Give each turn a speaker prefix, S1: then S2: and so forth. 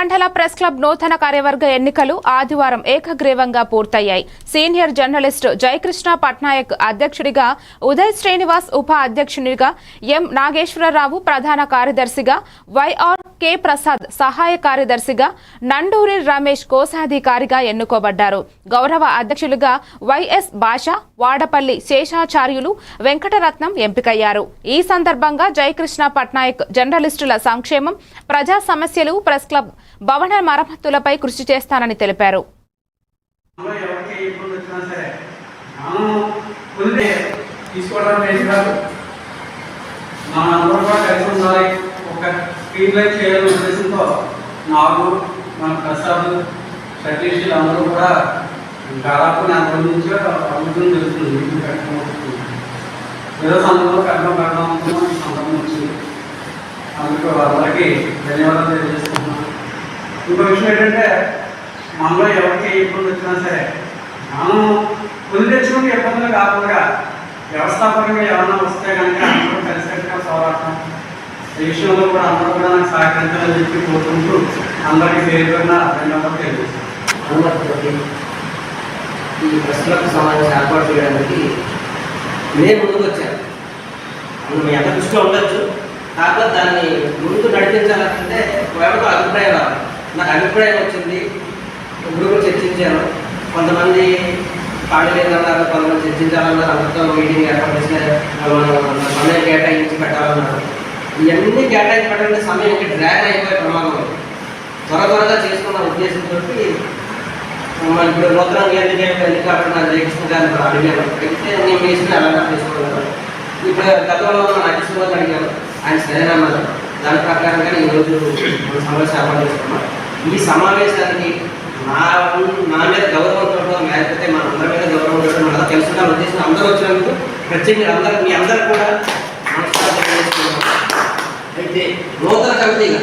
S1: మండల press club నూతన కార్యవర్గ ఎన్నికలు ఆదివారం ఏకగ్రీవంగా పూర్తయ్యాయి. సీనియర్ జర్నలిస్ట్ జయకృష్ణ పట్నాయక్ అధ్యక్షుడిగా ఉదయ్ శ్రీనివాస్ ఉప అధ్యక్షునిగా ఎం నాగేశ్వరరావు ప్రధాన కార్యదర్శిగా వైఆర్ కె ప్రసాద్ సహాయ కార్యదర్శిగా నండూరి రమేష్ కోశాధికారిగా ఎన్నుకోబడ్డారు. గౌరవ అధ్యక్షులుగా వైఎస్ భాష వాడపల్లి శేషాచార్యులు వెంకటరత్నం ఎంపికయ్యారు. ఈ సందర్భంగా జయకృష్ణ పట్నాయక్ జర్నలిస్టుల సంక్షేమం ప్రజా సమస్యలు ప్రెస్ క్లబ్ భవన మరమ్మతులపై కృషి చేస్తానని తెలిపారు.
S2: అందరూ కూడా దాదాపు ఏదో సందర్భంలో కట్టడం అనుకున్నాం సందర్భం వచ్చింది అందుకు ధన్యవాదాలు తెలియజేస్తున్నాను ఇంకో విషయం ఏంటంటే మనలో ఎవరికి ఏ ఇబ్బంది వచ్చినా సరే మనం కొని తెచ్చుకుంటే ఇబ్బందులు కాకుండా వ్యవస్థాపకంగా ఎవరన్నా వస్తే కనుక అందరూ కలిసికట్టుగా పోరాటం ఈ విషయంలో కూడా అందరూ కూడా నాకు సహకరించాలని చెప్పి కోరుకుంటూ అందరికీ పేరుగా ధన్యవాదాలు తెలియజేస్తాను
S3: ఈ ప్రశ్నలకు సమాజం సమావేశం ఏర్పాటు చేయడానికి నేను ముందుకు వచ్చాను. అందులో మీ అందరి దృష్టిలో ఉండొచ్చు. కాకపోతే దాన్ని ముందు నడిపించాలంటే ఎవరికో అభిప్రాయం రావాలి. నాకు అభిప్రాయం వచ్చింది. ఇప్పుడు కూడా చర్చించాను. కొంతమంది పాడలేదన్నారు కొంతమంది చర్చించాలన్నారు అందరితో మీటింగ్ ఏర్పాటు చేసిన సమయం కేటాయించి పెట్టాలన్నారు. ఇవన్నీ కేటాయించి పెట్టాలంటే సమయం ఇంకా డ్రాగ్ అయిపోయే ప్రమాదం ఉంది. త్వర త్వరగా చేసుకున్న ఉద్దేశంతో మన ఇప్పుడు నూతనంగా ఎందుకు ఎందుకు కాబట్టి నాకు జయకృష్ణ గారిని అడిగాను. అడిగితే నేను మీ ఎలా చేసుకోగలను ఇప్పుడు గతంలో మన అధ్యక్షులు అడిగాను ఆయన సరేనన్నారు. దాని ప్రకారంగా ఈరోజు మన సమావేశం ఏర్పాటు చేసుకున్నాను ఈ సమావేశానికి నా నా మీద గౌరవం గౌరవంతో లేకపోతే మన అందరి మీద గౌరవం ఉండడం అలా తెలుసుకున్న ఉద్దేశం అందరూ వచ్చినందుకు ప్రత్యేకంగా అందరూ మీ అందరూ కూడా నమస్కారం అయితే నూతన కమిటీగా